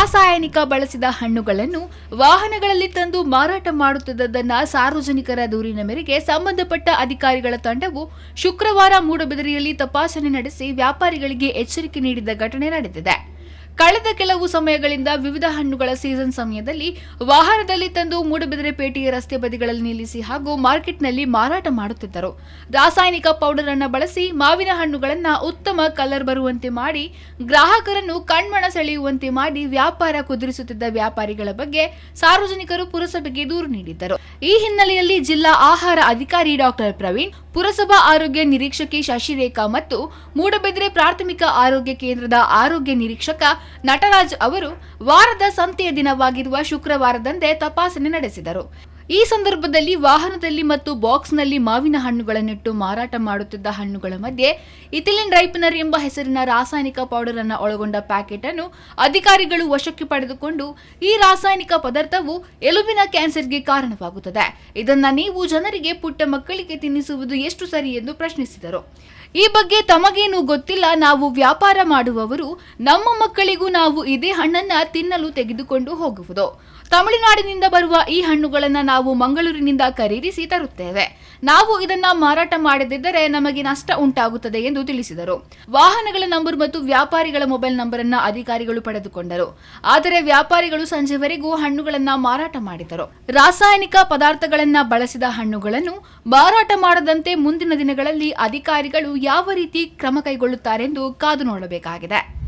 ರಾಸಾಯನಿಕ ಬಳಸಿದ ಹಣ್ಣುಗಳನ್ನು ವಾಹನಗಳಲ್ಲಿ ತಂದು ಮಾರಾಟ ಮಾಡುತ್ತಿದ್ದದನ್ನ ಸಾರ್ವಜನಿಕರ ದೂರಿನ ಮೇರೆಗೆ ಸಂಬಂಧಪಟ್ಟ ಅಧಿಕಾರಿಗಳ ತಂಡವು ಶುಕ್ರವಾರ ಮೂಡಬಿದರಿಯಲ್ಲಿ ತಪಾಸಣೆ ನಡೆಸಿ ವ್ಯಾಪಾರಿಗಳಿಗೆ ಎಚ್ಚರಿಕೆ ನೀಡಿದ ಘಟನೆ ನಡೆದಿದೆ. ಕಳೆದ ಕೆಲವು ಸಮಯಗಳಿಂದ ವಿವಿಧ ಹಣ್ಣುಗಳ ಸೀಸನ್ ಸಮಯದಲ್ಲಿ ವಾಹನದಲ್ಲಿ ತಂದು ಮೂಡಬಿದಿರೆ ಪೇಟೆಯ ರಸ್ತೆ ಬದಿಗಳಲ್ಲಿ ನಿಲ್ಲಿಸಿ ಹಾಗೂ ಮಾರ್ಕೆಟ್ನಲ್ಲಿ ಮಾರಾಟ ಮಾಡುತ್ತಿದ್ದರು. ರಾಸಾಯನಿಕ ಪೌಡರ್ ಅನ್ನು ಬಳಸಿ ಮಾವಿನ ಹಣ್ಣುಗಳನ್ನು ಉತ್ತಮ ಕಲರ್ ಬರುವಂತೆ ಮಾಡಿ, ಗ್ರಾಹಕರನ್ನು ಕಣ್ಮಣ ಸೆಳೆಯುವಂತೆ ಮಾಡಿ ವ್ಯಾಪಾರ ಕುದುರಿಸುತ್ತಿದ್ದ ವ್ಯಾಪಾರಿಗಳ ಬಗ್ಗೆ ಸಾರ್ವಜನಿಕರು ಪುರಸಭೆಗೆ ದೂರು ನೀಡಿದ್ದರು. ಈ ಹಿನ್ನೆಲೆಯಲ್ಲಿ ಜಿಲ್ಲಾ ಆಹಾರ ಅಧಿಕಾರಿ ಡಾಕ್ಟರ್ ಪ್ರವೀಣ್, ಪುರಸಭಾ ಆರೋಗ್ಯ ನಿರೀಕ್ಷಕಿ ಶಶಿರೇಖಾ ಮತ್ತು ಮೂಡಬಿದ್ರೆ ಪ್ರಾಥಮಿಕ ಆರೋಗ್ಯ ಕೇಂದ್ರದ ಆರೋಗ್ಯ ನಿರೀಕ್ಷಕ ನಟರಾಜ್ ಅವರು ವಾರದ ಸಂತೆಯ ದಿನವಾಗಿರುವ ಶುಕ್ರವಾರದಂದೇ ತಪಾಸಣೆ ನಡೆಸಿದರು. ಈ ಸಂದರ್ಭದಲ್ಲಿ ವಾಹನದಲ್ಲಿ ಮತ್ತು ಬಾಕ್ಸ್ನಲ್ಲಿ ಮಾವಿನ ಹಣ್ಣುಗಳನ್ನಿಟ್ಟು ಮಾರಾಟ ಮಾಡುತ್ತಿದ್ದ ಹಣ್ಣುಗಳ ಮಧ್ಯೆ ಇಥಿಲಿನ್ ರೈಪನರ್ ಎಂಬ ಹೆಸರಿನ ರಾಸಾಯನಿಕ ಪೌಡರ್ ಅನ್ನು ಒಳಗೊಂಡ ಪ್ಯಾಕೆಟ್ ಅನ್ನು ಅಧಿಕಾರಿಗಳು ವಶಕ್ಕೆ ಪಡೆದುಕೊಂಡು ಈ ರಾಸಾಯನಿಕ ಪದಾರ್ಥವು ಎಲುಬಿನ ಕ್ಯಾನ್ಸರ್ಗೆ ಕಾರಣವಾಗುತ್ತದೆ. ಇದನ್ನ ನೀವು ಜನರಿಗೆ ಪುಟ್ಟ ಮಕ್ಕಳಿಗೆ ತಿನ್ನಿಸುವುದು ಎಷ್ಟು ಸರಿ ಎಂದು ಪ್ರಶ್ನಿಸಿದರು. ಈ ಬಗ್ಗೆ ತಮಗೇನು ಗೊತ್ತಿಲ್ಲ. ನಾವು ವ್ಯಾಪಾರ ಮಾಡುವವರು ನಮ್ಮ ಮಕ್ಕಳಿಗೂ ನಾವು ಇದೇ ಹಣ್ಣನ್ನ ತಿನ್ನಲು ತೆಗೆದುಕೊಂಡು ಹೋಗುವುದು. ತಮಿಳುನಾಡಿನಿಂದ ಬರುವ ಈ ಹಣ್ಣುಗಳನ್ನ ನಾವು ಮಂಗಳೂರಿನಿಂದ ಖರೀದಿಸಿ ತರುತ್ತೇವೆ. ನಾವು ಇದನ್ನ ಮಾರಾಟ ಮಾಡದಿದ್ದರೆ ನಮಗೆ ನಷ್ಟ ಉಂಟಾಗುತ್ತದೆ ಎಂದು ತಿಳಿಸಿದರು. ವಾಹನಗಳ ನಂಬರ್ ಮತ್ತು ವ್ಯಾಪಾರಿಗಳ ಮೊಬೈಲ್ ನಂಬರ್ ಅನ್ನ ಅಧಿಕಾರಿಗಳು ಪಡೆದುಕೊಂಡರು. ಆದರೆ ವ್ಯಾಪಾರಿಗಳು ಸಂಜೆವರೆಗೂ ಹಣ್ಣುಗಳನ್ನ ಮಾರಾಟ ಮಾಡಿದರು. ರಾಸಾಯನಿಕ ಪದಾರ್ಥಗಳನ್ನ ಬಳಸಿದ ಹಣ್ಣುಗಳನ್ನು ಮಾರಾಟ ಮಾಡದಂತೆ ಮುಂದಿನ ದಿನಗಳಲ್ಲಿ ಅಧಿಕಾರಿಗಳು ಯಾವ ರೀತಿ ಕ್ರಮ ಕೈಗೊಳ್ಳುತ್ತಾರೆಂದು ಕಾದು ನೋಡಬೇಕಾಗಿದೆ.